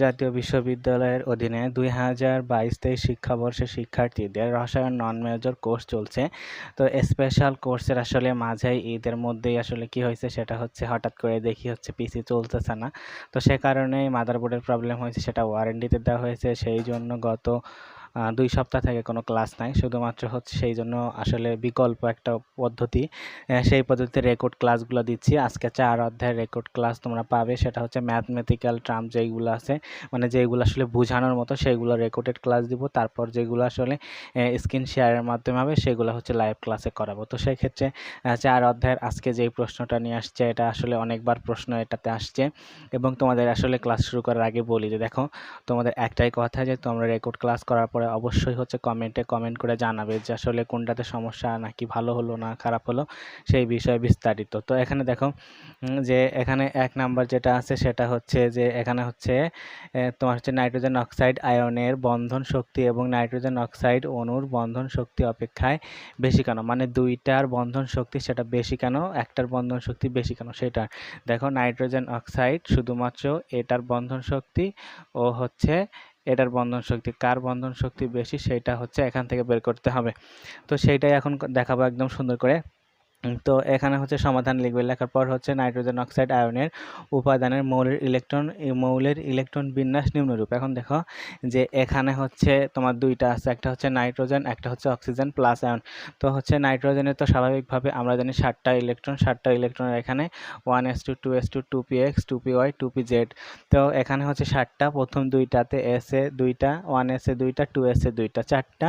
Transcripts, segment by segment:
জাতীয় বিশ্ববিদ্যালয়ের অধীনে দুই হাজার বাইশ তেইশ শিক্ষাবর্ষে শিক্ষার্থীদের রসায়ন নন মেজর কোর্স চলছে। তো স্পেশাল কোর্সের আসলে মাঝেই ঈদের মধ্যেই আসলে কি হয়েছে সেটা হচ্ছে হঠাৎ করে দেখি হচ্ছে পিসি চলতেছে না। তো সে কারণেই মাদারবোর্ডের প্রবলেম হয়েছে, সেটা ওয়ারেন্টিতে দেওয়া হয়েছে। সেই জন্য গত দুই সপ্তাহ থেকে কোনো ক্লাস নাই। শুধুমাত্র হচ্ছে সেই জন্য আসলে বিকল্প একটা পদ্ধতি সেই পদ্ধতিতে রেকর্ড ক্লাসগুলো দিচ্ছি। আজকে চার অধ্যায়ের রেকর্ড ক্লাস তোমরা পাবে, সেটা হচ্ছে ম্যাথমেটিক্যাল টার্ম যেইগুলো আছে মানে যেইগুলো আসলে বোঝানোর মতো সেইগুলো রেকর্ডেড ক্লাস দিব। তারপর যেগুলো আসলে স্ক্রিন শেয়ারের মাধ্যমে হবে, সেগুলো হচ্ছে লাইভ ক্লাসে করাবো। তো সেই ক্ষেত্রে চার অধ্যায়ের আজকে যেই প্রশ্নটা নিয়ে আসছে, এটা আসলে অনেকবার প্রশ্ন এটাতে আসছে। এবং তোমাদের আসলে ক্লাস শুরু করার আগে বলি যে, দেখো, তোমাদের একটাই কথা যে, তোমরা রেকর্ড ক্লাস করার পরে অবশ্যই হচ্ছে কমেন্টে কমেন্ট করে জানাবে যে আসলে কোনটাতে সমস্যা, নাকি ভালো হলো, না খারাপ হলো, সেই বিষয়ে বিস্তারিত। তো এখানে দেখো যে এখানে এক নাম্বার যেটা আছে সেটা হচ্ছে যে এখানে হচ্ছে তোমার হচ্ছে নাইট্রোজেন অক্সাইড আয়নের বন্ধন শক্তি এবং নাইট্রোজেন অক্সাইড অণুর বন্ধন শক্তি অপেক্ষায় বেশি কেন? মানে দুইটার বন্ধন শক্তি সেটা বেশি কেন? একটার বন্ধন শক্তি বেশি কেন? সেটা দেখো নাইট্রোজেন অক্সাইড শুধুমাত্র এটার বন্ধন শক্তি ও হচ্ছে এটার বন্ধন শক্তি, কার বন্ধন শক্তি বেশি সেটা হচ্ছে এখান থেকে বের করতে হবে। তো সেইটাই এখন দেখাবো একদম সুন্দর করে। তো এখানে হচ্ছে সমাধান লিখবে। লেখার পর হচ্ছে নাইট্রোজেন অক্সাইড আয়নের উপাদানের মৌলের ইলেকট্রন মৌলের ইলেকট্রন বিন্যাস নিম্নরূপ। এখন দেখো যে এখানে হচ্ছে তোমার দুইটা আছে, একটা হচ্ছে নাইট্রোজেন, একটা হচ্ছে অক্সিজেন প্লাস আয়ন। তো হচ্ছে নাইট্রোজেনের তো স্বাভাবিকভাবে আমরা জানি সাতটা ইলেকট্রন, সাতটা ইলেকট্রনের এখানে one S two two S two two P X two P Y two P Z তো এখানে হচ্ছে সাতটা, প্রথম দুইটাতে এস এ দুইটা ওয়ান এস এ দুইটা টু এস এ দুইটা, চারটা।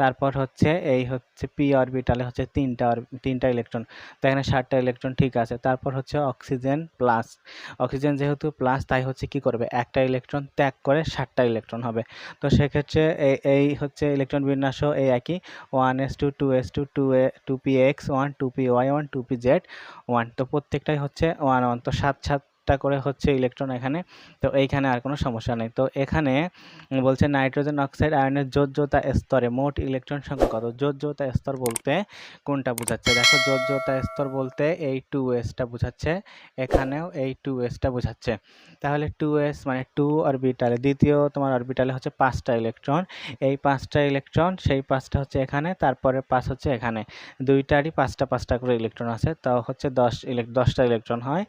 তারপর হচ্ছে এই হচ্ছে পি অরবিটালে হচ্ছে তিনটা তিনটা ইলেকট্রন। ইলেকট্রন তো এখানে ষাটটা ইলেকট্রন ঠিক আছে। তারপর হচ্ছে অক্সিজেন প্লাস অক্সিজেন যেহেতু প্লাস তাই হচ্ছে কি করবে? একটা ইলেকট্রন ত্যাগ করে ষাটটা ইলেকট্রন হবে। তো সেক্ষেত্রে এই এই হচ্ছে ইলেকট্রন বিন্যাসও এই একই। One S two two S two two এ two P X one two P Y one two P Z one তো প্রত্যেকটাই হচ্ছে ওয়ান ওয়ান তো সাত সাত একটা করে হচ্ছে ইলেকট্রন এখানে। তো এইখানে আর কোনো সমস্যা নেই। তো এখানে বলছে নাইট্রোজেন অক্সাইড আয়নের যোজ্যতা স্তরে মোট ইলেকট্রন সংখ্যা কত? যোজ্যতা স্তর বলতে কোনটা বোঝাচ্ছে? দেখো যোজ্যতা স্তর বলতে এই টু এসটা বোঝাচ্ছে। এখানেও এই টু এসটা বোঝাচ্ছে। তাহলে টু এস মানে টু অরবিটালে দ্বিতীয় তোমার অরবিটালে হচ্ছে পাঁচটা ইলেকট্রন এই পাঁচটা ইলেকট্রন সেই পাঁচটা হচ্ছে এখানে, তারপরে পাঁচ হচ্ছে এখানে। দুইটারই পাঁচটা পাঁচটা করে ইলেকট্রন আছে। তাও হচ্ছে দশ ইলেক দশটা ইলেকট্রন হয়।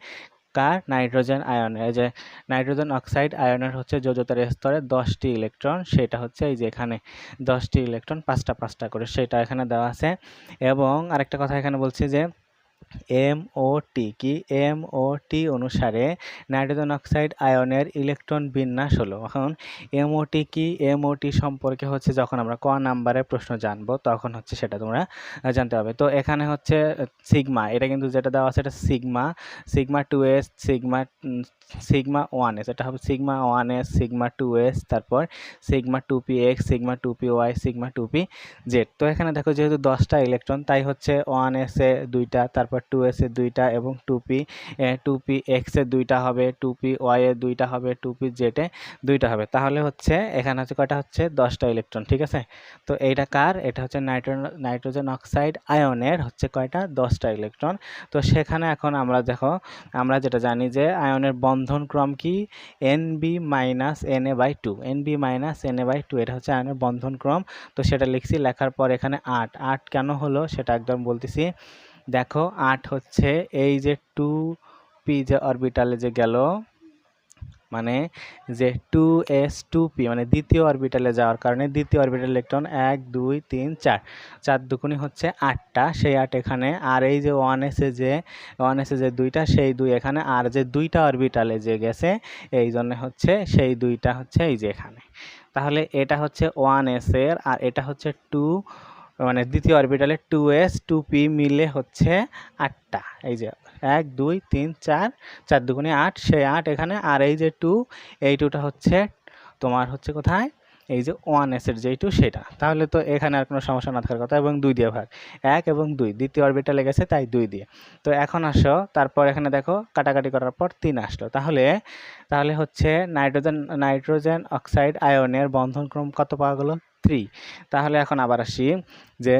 কার? নাইট্রোজেন আয়নের যে নাইট্রোজেন অক্সাইড, আয়নের হচ্ছে যোজতার স্তরে দশটি ইলেকট্রন। সেটা হচ্ছে এই যে এখানে দশটি ইলেকট্রন, পাঁচটা পাঁচটা করে। সেটা এখানে দেওয়া আছে। এবং আরেকটা কথা এখানে বলছি যে এম ও টি কি? এম ও টি অনুসারে নাইট্রোজেন অক্সাইড আয়নের ইলেকট্রন বিন্যাস হলো। এখন এম ও টি কি? এম ও টি সম্পর্কে হচ্ছে যখন আমরা ক নাম্বারের প্রশ্ন জানব, তখন হচ্ছে সেটা তোমরা জানতে হবে তো এখানে হচ্ছে সিগমা, এটা কিন্তু যেটা দেওয়া আছে, এটা sigma sigma two S, sigma sigma one S, এটা হবে sigma one S, sigma two S, তারপর sigma two P X, sigma two P Y, sigma two P Z. তো এখানে দেখো যেহেতু দশটা ইলেকট্রন, তাই হচ্ছে ওয়ান এস এ দুইটা, তারপর টু এস এ দুইটা এবং two P two P X এ দুইটা হবে টু পি ওয়াই এ দুইটা হবে টু পি জেডে দুইটা হবে। তাহলে হচ্ছে এখানে হচ্ছে কয়টা হচ্ছে? দশটা ইলেকট্রন ঠিক আছে? তো এইটা কার? এটা হচ্ছে নাইট্রো নাইট্রোজেন অক্সাইড আয়নের হচ্ছে কয়টা? দশটা ইলেকট্রন তো সেখানে এখন আমরা দেখো, আমরা যেটা জানি যে আয়নের বন্ধন ক্রম কি? N B minus N A by two N B minus N A by two এটা হচ্ছে আয়নের বন্ধন ক্রম। তো সেটা লিখছি, লেখার পর এখানে আট। আট কেন হলো? সেটা একদম বলতেছি। দেখো, আট হচ্ছে এই যে টু পি যে অরবিটালে যে গেল মানে যে টু এস টু পি মানে দ্বিতীয় অরবিটালে যাওয়ার কারণে দ্বিতীয় অরবিটাল ইলেকট্রন এক, দুই, তিন, চার। চার দুকুনি হচ্ছে আটটা, সেই আট এখানে, আর এই যে ওয়ান এসে যে ওয়ান এসে যে দুইটা, সেই দুই এখানে, আর যে দুইটা অরবিটালে যে গেছে, এই জন্য হচ্ছে সেই দুইটা হচ্ছে এই যে এখানে। তাহলে এটা হচ্ছে ওয়ান এস এর, আর এটা হচ্ছে টু মানে দ্বিতীয় অরবিটালে টু এস, টু পি মিলে হচ্ছে আটটা। এই যে এক, দুই, তিন, চার চার দুগুণে আট, সেই আট এখানে, আর এই যে টু, এই টুটা হচ্ছে, তোমার হচ্ছে কোথায়? এই যে ওয়ান এসের যেই টু, সেটা। তাহলে তো এখানে আর কোনো সমস্যা না থাকার কথা, এবং দুই দিয়ে ভাগ। এক এবং দুই, দ্বিতীয় অরবিটা লেগেছে তাই দুই দিয়ে। তো এখন আসো, তারপর এখানে দেখো, কাটাকাটি করার পর তিন আসলো। তাহলে তাহলে হচ্ছে নাইট্রোজেন নাইট্রোজেন অক্সাইড আয়নের বন্ধনক্রম কত পাওয়া গেলো? থ্রি তাহলে এখন আবার আসি যে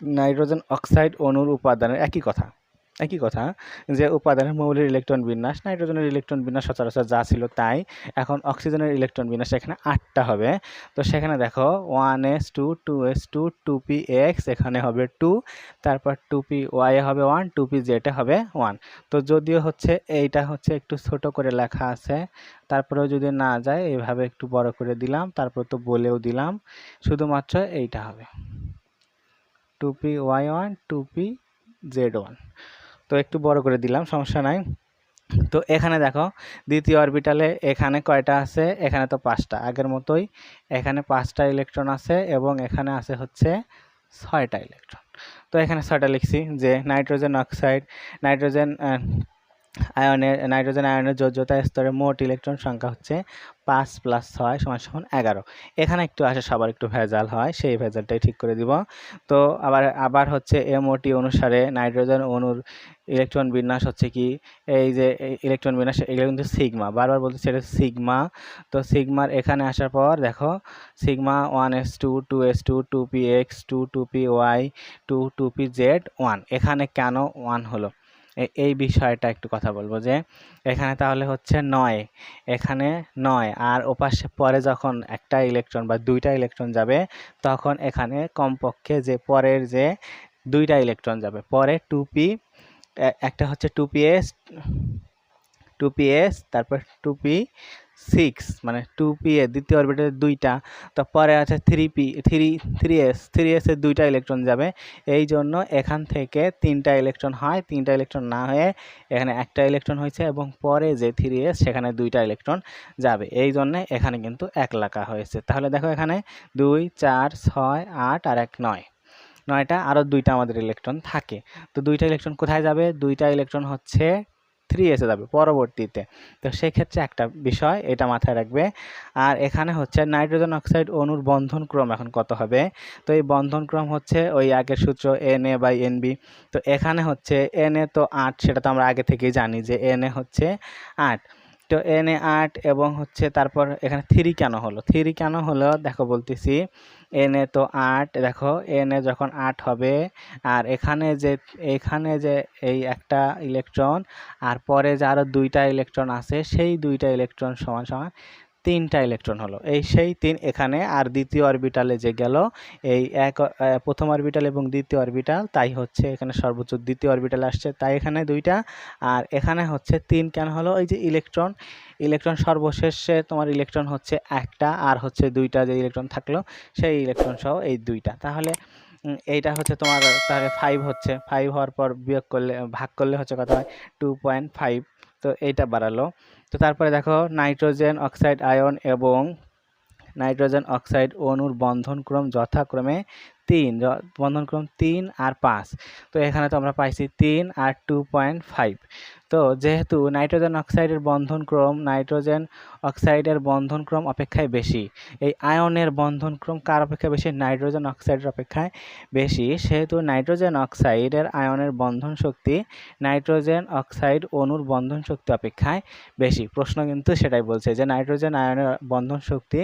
নাইট্রোজেন অক্সাইড অণুর উপাদানের একই কথা। একই কথা যে উপাদানের মৌলের ইলেকট্রন বিন্যাস, নাইট্রোজেনের ইলেকট্রন বিন্যাস সচরাচর যা ছিল তাই, এখন অক্সিজেনের ইলেকট্রন বিন্যাস এখানে আটটা হবে। তো সেখানে দেখো one S two two S two two P X, এখানে হবে টু, তারপর টু পি ওয়াই হবে ওয়ান, টু পি জেটে হবে ওয়ান। তো যদিও হচ্ছে এইটা হচ্ছে একটু ছোট করে লেখা আছে, তারপরেও যদি না যায় এইভাবে একটু বড় করে দিলাম, তারপর তো বলেও দিলাম, শুধুমাত্র এইটা হবে। Two P Y one, two P Z one. তো একটু বড় করে দিলাম, সমস্যা নাই। তো এখানে দেখো, দ্বিতীয় অরবিটালে এখানে কয়টা আছে? এখানে তো পাঁচটা। আগের মতোই এখানে পাঁচটা ইলেকট্রন আছে এবং এখানে আছে হচ্ছে ছয়টা ইলেকট্রন। তো এখানে ছয়টা লিখছি যে নাইট্রোজেন অক্সাইড, নাইট্রোজেন আয়নের নাইট্রোজেন আয়নের যোজ্যতা স্তরে মোট ইলেকট্রন সংখ্যা হচ্ছে পাঁচ প্লাস ছয় সমান সমান এগারো। এখানে একটু আসে, সবার একটু ভেজাল হয়, সেই ভেজালটাই ঠিক করে দিব। তো আবার আবার হচ্ছে এমওটি অনুসারে নাইট্রোজেন অণুর ইলেকট্রন বিন্যাস হচ্ছে কি? এই যে ইলেকট্রন বিন্যাস, এগুলো কিন্তু সিগমা। বারবার বলতে সেটা সিগমা। তো সিগমার এখানে আসার পর দেখো, sigma one S two two S two two P X, two two P Y, two two P Z one. এখানে কেন ওয়ান হলো? এই বিষয়টা একটু কথা বলব যে এখানে তাহলে হচ্ছে নয়। এখানে নয় আর ওপাশে পরে যখন একটা ইলেকট্রন বা দুইটা ইলেকট্রন যাবে, তখন এখানে কমপক্ষে যে পরের যে দুইটা ইলেকট্রন যাবে, পরে টু পি একটা হচ্ছে two P S two P S তারপর টু পি সিক্স মানে টু পি এ দ্বিতীয় অরবিটালের দুইটা, তারপরে আছে three P three three S three এসের দুইটা ইলেকট্রন যাবে। এই জন্য এখান থেকে তিনটা ইলেকট্রন হয়, তিনটা ইলেকট্রন না হয়ে এখানে একটা ইলেকট্রন হয়েছে এবং পরে যে থ্রি এস সেখানে দুইটা ইলেকট্রন যাবে। এই জন্যে এখানে কিন্তু এক লাখা হয়েছে। তাহলে দেখো এখানে দুই, চার, ছয়, আট আর এক, নয়। নয়টা আরও দুইটা আমাদের ইলেকট্রন থাকে। তো দুইটা ইলেকট্রন কোথায় যাবে? দুইটা ইলেকট্রন হচ্ছে থ্রি এসে যাবে পরবর্তীতে। তো সেক্ষেত্রে একটা বিষয়, এটা মাথায় রাখবে। আর এখানে হচ্ছে নাইট্রোজেন অক্সাইড অণুর বন্ধন ক্রম এখন কত হবে? তো এই বন্ধন ক্রম হচ্ছে ওই আগের সূত্র N A by N B তো এখানে হচ্ছে এন এ তো আট, সেটা তো আমরা আগে থেকেই জানি যে এন এ হচ্ছে আট। তো এন এ আট এবং হচ্ছে তারপর এখানে থ্রি কেন হলো? থ্রি কেন হলো? দেখো বলতেছি। এন এ তো আট, দেখো এন এ যখন আট হবে, আর এখানে যে এখানে যে এই একটা ইলেকট্রন আর পরে যে আরও দুইটা ইলেকট্রন আছে, সেই দুইটা ইলেকট্রন সমান সমান তিনটা ইলেকট্রন হলো। এই সেই তিন এখানে আর দ্বিতীয় অরবিটালে যে গেল, এই এক প্রথম অরবিটাল এবং দ্বিতীয় অরবিটাল তাই হচ্ছে এখানে সর্বোচ্চ দ্বিতীয় অরবিটাল আসছে। তাই এখানে দুইটা, আর এখানে হচ্ছে তিন কেন হলো? এই যে ইলেকট্রন ইলেকট্রন সর্বশেষে তোমার ইলেকট্রন হচ্ছে একটা, আর হচ্ছে দুইটা যে ইলেকট্রন থাকল, সেই ইলেকট্রন সহ এই দুইটা। তাহলে এইটা হচ্ছে তোমার, তাহলে ফাইভ হচ্ছে। ফাইভ হওয়ার পর বিয়োগ করলে, ভাগ করলে হচ্ছে কত হয়? টু পয়েন্ট ফাইভ তো এইটা বাড়ালো। তো তারপরে দেখো নাইট্রোজেন অক্সাইড আয়ন এবং নাইট্রোজেন অক্সাইড অণুর বন্ধনক্রম যথাক্রমে তিন বন্ধনক্রম তিন আর পাঁচ। তো এখানে তো আমরা পাইছি তিন আর টু পয়েন্ট ফাইভ তো যেহেতু নাইট্রোজেন অক্সাইডের বন্ধনক্রম, নাইট্রোজেন অক্সাইডের বন্ধনক্রম অপেক্ষায় বেশি, এই আয়নের বন্ধনক্রম কার অপেক্ষা বেশি? নাইট্রোজেন অক্সাইডের অপেক্ষায় বেশি। সেহেতু নাইট্রোজেন অক্সাইডের আয়নের বন্ধন শক্তি নাইট্রোজেন অক্সাইড অণুর বন্ধন শক্তি অপেক্ষায় বেশি। প্রশ্ন কিন্তু সেটাই বলছে যে নাইট্রোজেন আয়নের বন্ধন শক্তি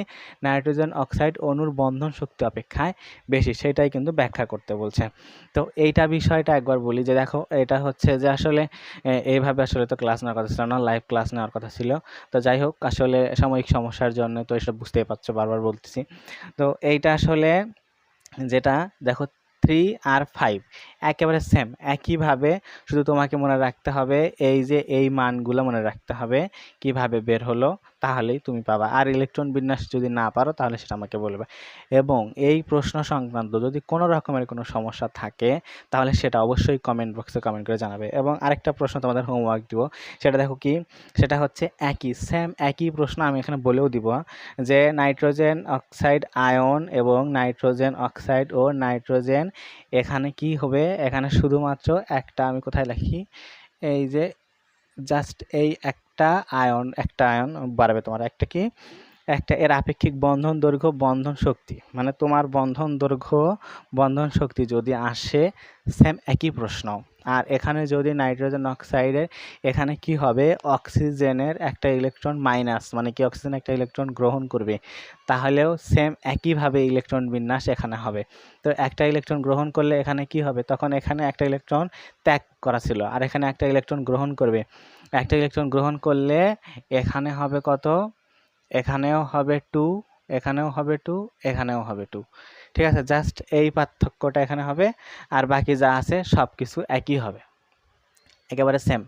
নাইট্রোজেন অক্সাইড অণুর বন্ধন শক্তি অপেক্ষায় বেশি। সেটাই কিন্তু ব্যাখ্যা করতে বলছে। তো এইটা বিষয়টা একবার বলি যে দেখো, এটা হচ্ছে যে আসলে এইভাবে আসলে তো ক্লাস নেওয়ার কথা ছিল না লাইভ ক্লাস নেওয়ার কথা ছিল। তো যাই হোক, আসলে সাময়িক সমস্যার জন্য তো এসব বুঝতেই পারছ, বারবার বলতেছি। তো এইটা আসলে যেটা, দেখো থ্রি আর ফাইভ একেবারে সেম একইভাবে শুধু তোমাকে মনে রাখতে হবে, এই যে এই মানগুলো মনে রাখতে হবে, কীভাবে বের হলো তাহলেই তুমি পাবা। আর ইলেকট্রন বিন্যাস যদি না পারো, তাহলে সেটা আমাকে বলবে। এবং এই প্রশ্ন সংক্রান্ত যদি কোনো রকমের কোনো সমস্যা থাকে, তাহলে সেটা অবশ্যই কমেন্ট বক্সে কমেন্ট করে জানাবে। এবং আরেকটা প্রশ্ন তোমাদের হোমওয়ার্ক দিব। সেটা দেখো কি? সেটা হচ্ছে একই সেম একই প্রশ্ন আমি এখানে বলেও দিব যে নাইট্রোজেন অক্সাইড আয়ন এবং নাইট্রোজেন অক্সাইড ও নাইট্রোজেন এখানে কি হবে? এখানে শুধুমাত্র একটা আমি কোথায় লিখি? এই যে জাস্ট এই একটা আয়ন একটা আয়ন বাড়বে তোমার। একটা কি? একটা এর আপেক্ষিক বন্ধন দৈর্ঘ্য বন্ধন শক্তি। মানে তোমার বন্ধন দৈর্ঘ্য বন্ধন শক্তি যদি আসে সেম একই প্রশ্ন। আর এখানে যদি নাইট্রোজেন অক্সাইডের, এখানে কি হবে? অক্সিজেনের একটা ইলেকট্রন মাইনাস মানে কি অক্সিজেন একটা ইলেকট্রন গ্রহণ করবে, তাহলেও সেম একইভাবে ইলেকট্রন বিন্যাস এখানে হবে। তো একটা ইলেকট্রন গ্রহণ করলে এখানে কি হবে? তখন এখানে একটা ইলেকট্রন ত্যাগ করা ছিল, আর এখানে একটা ইলেকট্রন গ্রহণ করবে। একটা ইলেকট্রন গ্রহণ করলে এখানে হবে কত? এখানেও হবে টু এখানেও হবে টু এখানেও হবে টু ঠিক আছে জাস্ট এই পার্থক্যটা এখানে হবে, আর বাকি যা আছে সব কিছু একই হবে। একেবারে সেম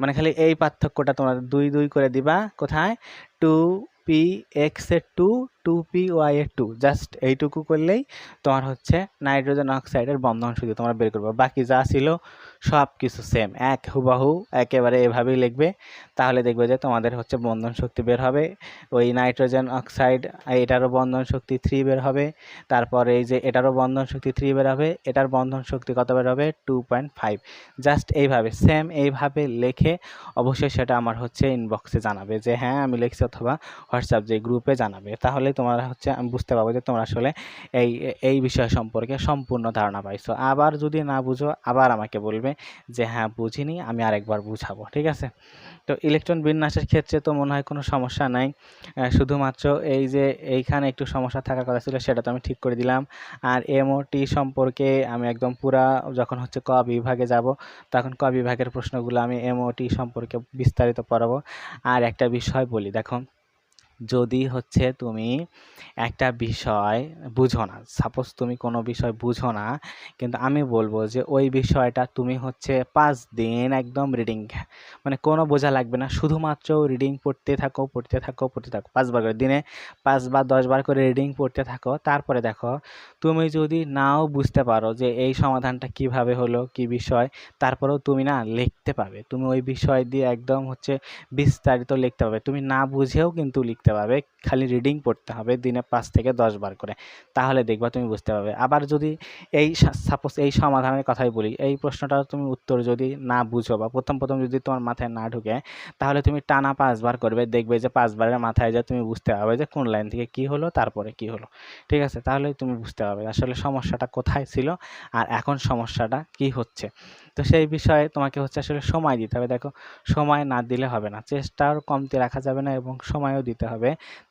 মানে খালি এই পার্থক্যটা তোমরা দুই দুই করে দিবা। কোথায়? টু পি এক্সের টু টু পি ওয়াই এর টু জাস্ট এইটুকু করলেই তোমার হচ্ছে নাইট্রোজেন অক্সাইডের বন্ধন শুধু তোমরা বের করবে। বাকি যা ছিল সব কিছু সেম এক হুবাহু একেবারে এভাবেই লিখবে, তাহলে দেখবে যে তোমাদের হচ্ছে বন্ধন শক্তি বের হবে, ওই নাইট্রোজেন অক্সাইড, এটারও বন্ধন শক্তি থ্রি বের হবে, তারপর এই যে এটারও বন্ধন শক্তি থ্রি বের হবে, এটার বন্ধন শক্তি কত বের হবে? টু পয়েন্ট ফাইভ জাস্ট এইভাবে সেম এইভাবে লেখে অবশ্যই সেটা আমার হচ্ছে ইনবক্সে জানাবে যে হ্যাঁ আমি লিখছি অথবা হোয়াটসঅ্যাপ যে গ্রুপে জানাবে। তাহলে তোমরা হচ্ছে, আমি বুঝতে পারব যে তোমরা আসলে এই এই বিষয় সম্পর্কে সম্পূর্ণ ধারণা পাইছো। আবার যদি না বুঝো, আবার আমাকে বলবে যে হ্যাঁ বুঝিনি, আমি আরেকবার বুঝাবো। ঠিক আছে? তো ইলেকট্রন বিন্যাসের ক্ষেত্রে তো মনে হয় কোনো সমস্যা নাই। শুধুমাত্র এই যে, এইখানে একটু সমস্যা থাকার কথা ছিল, সেটা তো আমি ঠিক করে দিলাম। আর এমওটি সম্পর্কে আমি একদম পুরা যখন হচ্ছে ক বিভাগে যাব, তখন ক বিভাগের প্রশ্নগুলো আমি এমওটি সম্পর্কে বিস্তারিত পড়াবো। আর একটা বিষয় বলি, দেখো যদি হচ্ছে তুমি একটা বিষয় বুঝো না সাপোজ তুমি কোনো বিষয় বুঝো না, কিন্তু আমি বলব যে ওই বিষয়টা তুমি হচ্ছে পাঁচ দিন একদম রিডিং মানে কোনো বোঝা লাগবে না, শুধুমাত্র রিডিং পড়তে থাকো পড়তে থাকো পড়তে থাকো, পাঁচবার করে দিনে পাঁচবার, দশবার করে রিডিং পড়তে থাকো, তারপরে দেখো তুমি যদি নাও বুঝতে পারো যে এই সমাধানটা কীভাবে হলো, কি বিষয়, তারপরেও তুমি না লিখতে পাবে তুমি ওই বিষয় দিয়ে একদম হচ্ছে বিস্তারিত লিখতে পাবে তুমি না বুঝেও কিন্তু লিখতে পারবে খালি রিডিং পড়তে হবে দিনে পাঁচ থেকে দশ বার করে। তাহলে দেখবা তুমি বুঝতে পারবে। আবার যদি এই সাপোজ এই সমাধানের কথাই বলি, এই প্রশ্নটা তুমি উত্তর যদি না বুঝো বা প্রথম প্রথম যদি তোমার মাথায় না ঢুকে, তাহলে তুমি টানা পাঁচবার করবে, দেখবে যে পাঁচবারের মাথায় যা তুমি বুঝতে পারবে যে কোন লাইন থেকে কি হলো, তারপরে কি হলো। ঠিক আছে? তাহলে তুমি বুঝতে পারবে আসলে সমস্যাটা কোথায় ছিল আর এখন সমস্যাটা কি হচ্ছে। তো সেই বিষয়ে তোমাকে হচ্ছে আসলে সময় দিতে হবে। দেখো, সময় না দিলে হবে না। চেষ্টার কমতি রাখা যাবে না এবং সময়ও দিতে হবে।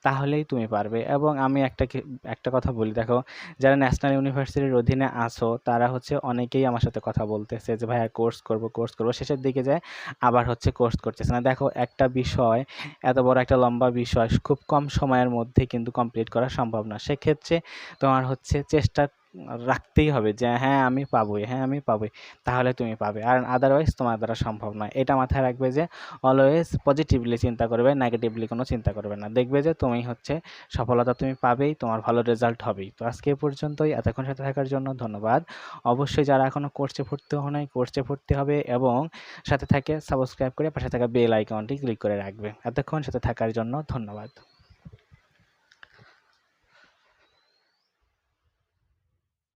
তাহলেই তুমি পারবে। এবং আমি একটা একটা কথা বলি, দেখো, যারা ন্যাশনাল ইউনিভার্সিটির অধীনে আসো তারা হচ্ছে অনেকেই আমার সাথে কথা বলতেছে যে, ভাইয়া, কোর্স করব কোর্স করব। শেষের দিকে যায় আবার হচ্ছে কোর্স করতেছে না। দেখো, একটা বিষয়, এত বড় একটা লম্বা বিষয়, খুব কম সময়ের মধ্যে কিন্তু কমপ্লিট করা সম্ভব না। সেক্ষেত্রে তোমার হচ্ছে চেষ্টা রাখতেই হবে যে হ্যাঁ আমি পাবোই হ্যাঁ আমি পাবোই, তাহলে তুমি পাবে। আর আদারওয়াইজ তোমার দ্বারা সম্ভব নয়। এটা মাথায় রাখবে যে অলওয়েজ পজিটিভলি চিন্তা করবে নেগেটিভলি কোনো চিন্তা করবে না। দেখবে যে, তুমি হচ্ছে সফলতা তুমি পাবেই, তোমার ভালো রেজাল্ট হবেই। তো আজকে পর্যন্তই। এতক্ষণ সাথে থাকার জন্য ধন্যবাদ। অবশ্যই যারা এখনও কোর্সে ভর্তি হো নাই কোর্সে ভর্তি হবে এবং সাথে থাকে সাবস্ক্রাইব করে পাশে থাকা বেল আইকনটি ক্লিক করে রাখবে। এতক্ষণ সাথে থাকার জন্য ধন্যবাদ।